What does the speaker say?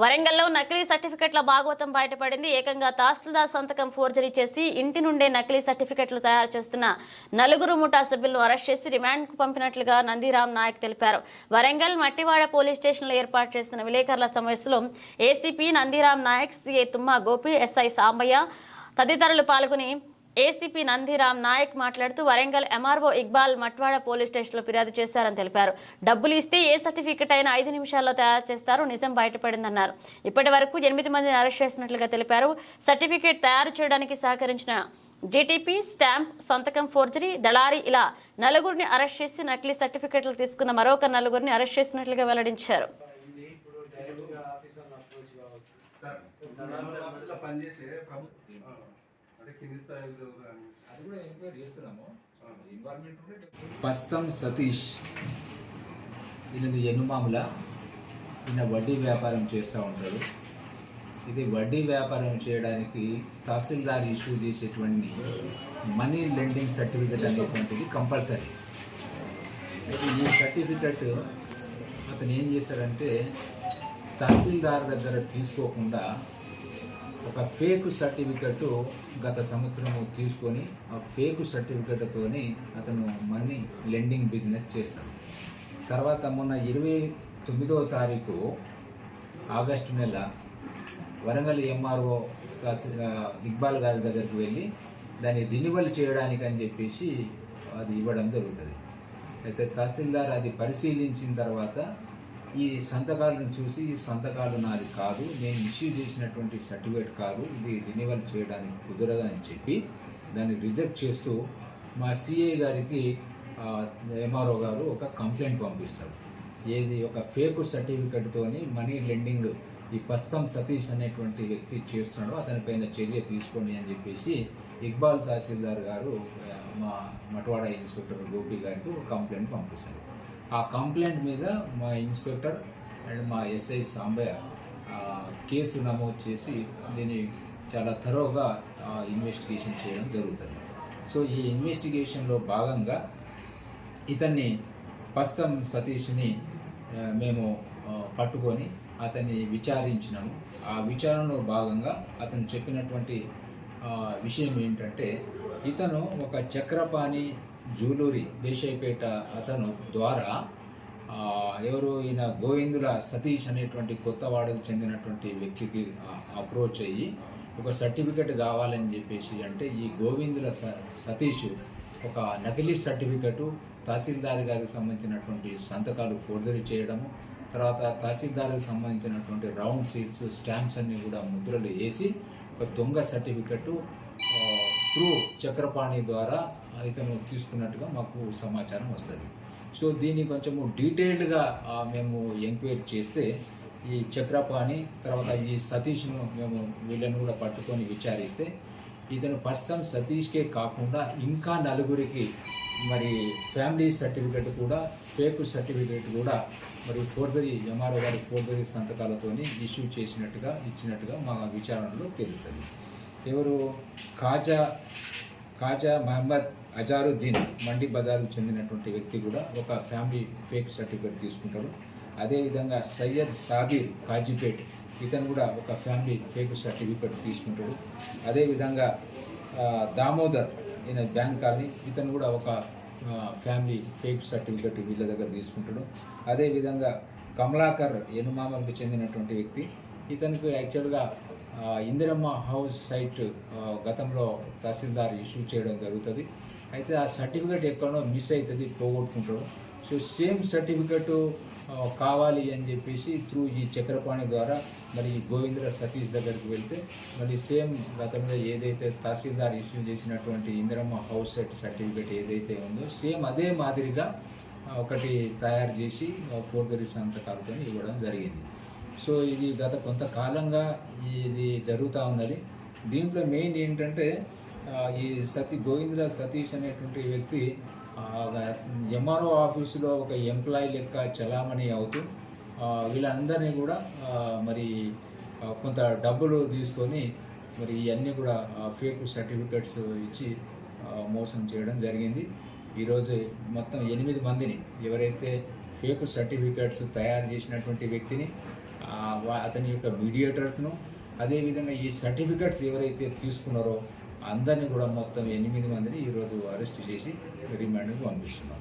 వరంగల్లో నకిలీ సర్టిఫికెట్ల భాగవతం బయటపడింది. ఏకంగా తహసీల్దార్ సంతకం ఫోర్జరీ చేసి ఇంటి నుండే నకిలీ సర్టిఫికెట్లు తయారు చేస్తున్న నలుగురు ముఠా సభ్యులను అరెస్ట్ చేసి రిమాండ్కు పంపినట్లుగా నందిరామ్ నాయక్ తెలిపారు. వరంగల్ మట్టివాడ పోలీస్ స్టేషన్లో ఏర్పాటు చేసిన విలేకరుల సమావేశంలో ACP Nandiram Naik CI Tumma Gopi SI Sambaiah తదితరులు పాల్గొని ఏసీపీ నందిరామ్ నాయక్ మాట్లాడుతూ వరంగల్ ఎంఆర్ఓ ఇక్బాల్ మట్వాడ పోలీస్ స్టేషన్లో ఫిర్యాదు చేశారని తెలిపారు. డబ్బులు ఇస్తే ఏ సర్టిఫికెట్ అయినా ఐదు నిమిషాల్లో తయారు చేస్తారు. నిజం బయటపడిందన్నారు. ఇప్పటి వరకు ఎనిమిది మందిని అరెస్ట్ చేసినట్లుగా తెలిపారు. సర్టిఫికేట్ తయారు చేయడానికి సహకరించిన జీటీపీ స్టాంప్ సంతకం ఫోర్జరీ దళారీ ఇలా నలుగురిని అరెస్ట్ చేసి నకిలీ సర్టిఫికెట్లు తీసుకున్న మరొక నలుగురిని అరెస్ట్ చేసినట్లుగా వెల్లడించారు. పనిచేసే పస్తం సతీష్. ఈయనది ఎన్నుమాముల ఈయన వడ్డీ వ్యాపారం చేస్తూ ఉంటాడు. ఇది వడ్డీ వ్యాపారం చేయడానికి తహసీల్దార్ ఇష్యూ చేసేటువంటి మనీ లెండింగ్ సర్టిఫికెట్ అనేటువంటిది కంపల్సరీ. అయితే ఈ సర్టిఫికెట్ అతను ఏం చేశాడంటే తహసీల్దార్ దగ్గర తీసుకోకుండా ఒక ఫేక్ సర్టిఫికెట్ గత సంవత్సరం తీసుకొని ఆ ఫేక్ సర్టిఫికెట్తోని అతను మనీ లెండింగ్ బిజినెస్ చేస్తాడు తర్వాత మొన్న ఇరవై తొమ్మిదవ తారీఖు ఆగస్టు నెల వరంగల్ ఎంఆర్ఓ ఇక్బాల్ గారి దగ్గరికి వెళ్ళి దాన్ని రినివల్ చేయడానికి అని చెప్పేసి అది ఇవ్వడం జరుగుతుంది. అయితే తహసీల్దార్ అది పరిశీలించిన తర్వాత ఈ సంతకాలను చూసి ఈ సంతకాలు నాది కాదు నేను ఇష్యూ చేసినటువంటి సర్టిఫికేట్ కాదు ఇది రినివల్ చేయడానికి కుదరదని చెప్పి దాన్ని రిజెక్ట్ చేస్తూ మా సిఐ గారికి ఎంఆర్ఓ గారు ఒక కంప్లైంట్ పంపిస్తారు. ఏది ఒక ఫేక్ సర్టిఫికెట్తోని మనీ లెండింగ్ ఈ పస్తం సతీష్ అనేటువంటి వ్యక్తి చేస్తున్నాడు అతనిపైన చర్య తీసుకోండి అని చెప్పేసి ఇక్బాల్ తహసీల్దార్ గారు మా మటవాడ ఇన్స్పెక్టర్ గోపి గారికి ఒక కంప్లైంట్ పంపిస్తారు. ఆ కంప్లైంట్ మీద మా ఇన్స్పెక్టర్ అండ్ మా ఎస్ఐ సాంబయ్య కేసు నమోదు చేసి దీన్ని చాలా థరోగా ఇన్వెస్టిగేషన్ చేయడం జరుగుతుంది. సో ఈ ఇన్వెస్టిగేషన్లో భాగంగా ఇతన్ని పస్తం సతీష్ని మేము పట్టుకొని అతన్ని విచారించినాము. ఆ విచారణలో భాగంగా అతను చెప్పినటువంటి విషయం ఏంటంటే ఇతను ఒక చక్రపాణి జూలూరి దేశాయిపేట అతను ద్వారా ఎవరు ఈయన గోవిందుల సతీష్ అనేటువంటి కొత్తవాడకు చెందినటువంటి వ్యక్తికి అప్రోచ్ అయ్యి ఒక సర్టిఫికెట్ కావాలని చెప్పేసి అంటే ఈ గోవిందుల స సతీష్ ఒక నకిలీ సర్టిఫికెట్ తహసీల్దార్ గారికి సంబంధించినటువంటి సంతకాలు ఫోర్జరీ చేయడము తర్వాత తహసీల్దార్కి సంబంధించినటువంటి రౌండ్ సీట్స్ స్టాంప్స్ అన్నీ కూడా ముద్రలు వేసి ఒక దొంగ సర్టిఫికెట్ త్రూ చక్రపాణి ద్వారా ఇతను తీసుకున్నట్టుగా మాకు సమాచారం వస్తుంది. సో దీన్ని కొంచెము డీటెయిల్డ్గా మేము ఎంక్వైరీ చేస్తే ఈ చక్రపాణి తర్వాత ఈ సతీష్ను మేము వీళ్ళని కూడా పట్టుకొని విచారిస్తే ఇతను ప్రస్తుతం సతీష్కే కాకుండా ఇంకా నలుగురికి మరి ఫ్యామిలీ సర్టిఫికెట్ కూడా ఫేక్ సర్టిఫికెట్ కూడా మరి ఫోర్జరీ ఎంఆర్ఓ గారి ఫోర్జరీ సంతకాలతోని ఇష్యూ చేసినట్టుగా ఇచ్చినట్టుగా మా విచారణలో తెలుస్తుంది. ఎవరు? ఖాజా ఖాజా మహమ్మద్ అజారుద్దీన్ మండి బజార్కు చెందినటువంటి వ్యక్తి కూడా ఒక ఫ్యామిలీ ఫేక్ సర్టిఫికేట్ తీసుకుంటాడు అదేవిధంగా సయ్యద్ సాబీర్ కాజీపేట్ ఇతను కూడా ఒక ఫ్యామిలీ ఫేక్ సర్టిఫికేట్ తీసుకుంటాడు. అదేవిధంగా దామోదర్ ఈయన బ్యాంక్ కాలనీ ఇతను కూడా ఒక ఫ్యామిలీ ఫేక్ సర్టిఫికేట్ వీళ్ళ దగ్గర తీసుకుంటాడు. అదేవిధంగా కమలాకర్ యనుమామకు చెందినటువంటి వ్యక్తి ఇతనికి యాక్చువల్గా ఇందిరమ్మ హౌస్ సైట్ గతంలో తహసీల్దార్ ఇష్యూ చేయడం జరుగుతుంది. అయితే ఆ సర్టిఫికేట్ ఎక్కడో మిస్ అవుతుంది పోగొట్టుకుంటాడు సో సేమ్ సర్టిఫికేట్ కావాలి అని చెప్పేసి త్రూ ఈ చక్రపాణి ద్వారా మరి గోవిందర గోవింద్ర సతీష్ దగ్గరికి వెళ్తే మరి సేమ్ గతంలో ఏదైతే తహసీల్దార్ ఇష్యూ చేసినటువంటి ఇందిరమ్మ హౌస్ సెట్ సర్టిఫికేట్ ఏదైతే ఉందో సేమ్ అదే మాదిరిగా ఒకటి తయారు చేసి ఫోర్జరీ సంతకాలతో ఇవ్వడం జరిగింది. సో ఇది గత కొంతకాలంగా ఇది జరుగుతూ ఉన్నది. దీంట్లో మెయిన్ ఏంటంటే ఈ సతీ గోవింద్ర సతీష్ అనేటువంటి వ్యక్తి ఎంఆర్ఓ ఆఫీసులో ఒక ఎంప్లాయీ లెక్క చలామణి అవుతూ వీళ్ళందరినీ కూడా మరి కొంత డబ్బులు తీసుకొని మరి ఇవన్నీ కూడా ఫేక్ సర్టిఫికెట్స్ ఇచ్చి మోసం చేయడం జరిగింది. ఈరోజు మొత్తం ఎనిమిది మందిని ఎవరైతే ఫేక్ సర్టిఫికెట్స్ తయారు చేసినటువంటి వ్యక్తిని అతని యొక్క మీడియేటర్స్ను అదేవిధంగా ఈ సర్టిఫికెట్స్ ఎవరైతే తీసుకున్నారో అందరినీ కూడా మొత్తం ఎనిమిది మందిని ఈరోజు అరెస్ట్ చేసి రిమాండ్కి పంపిస్తున్నాం.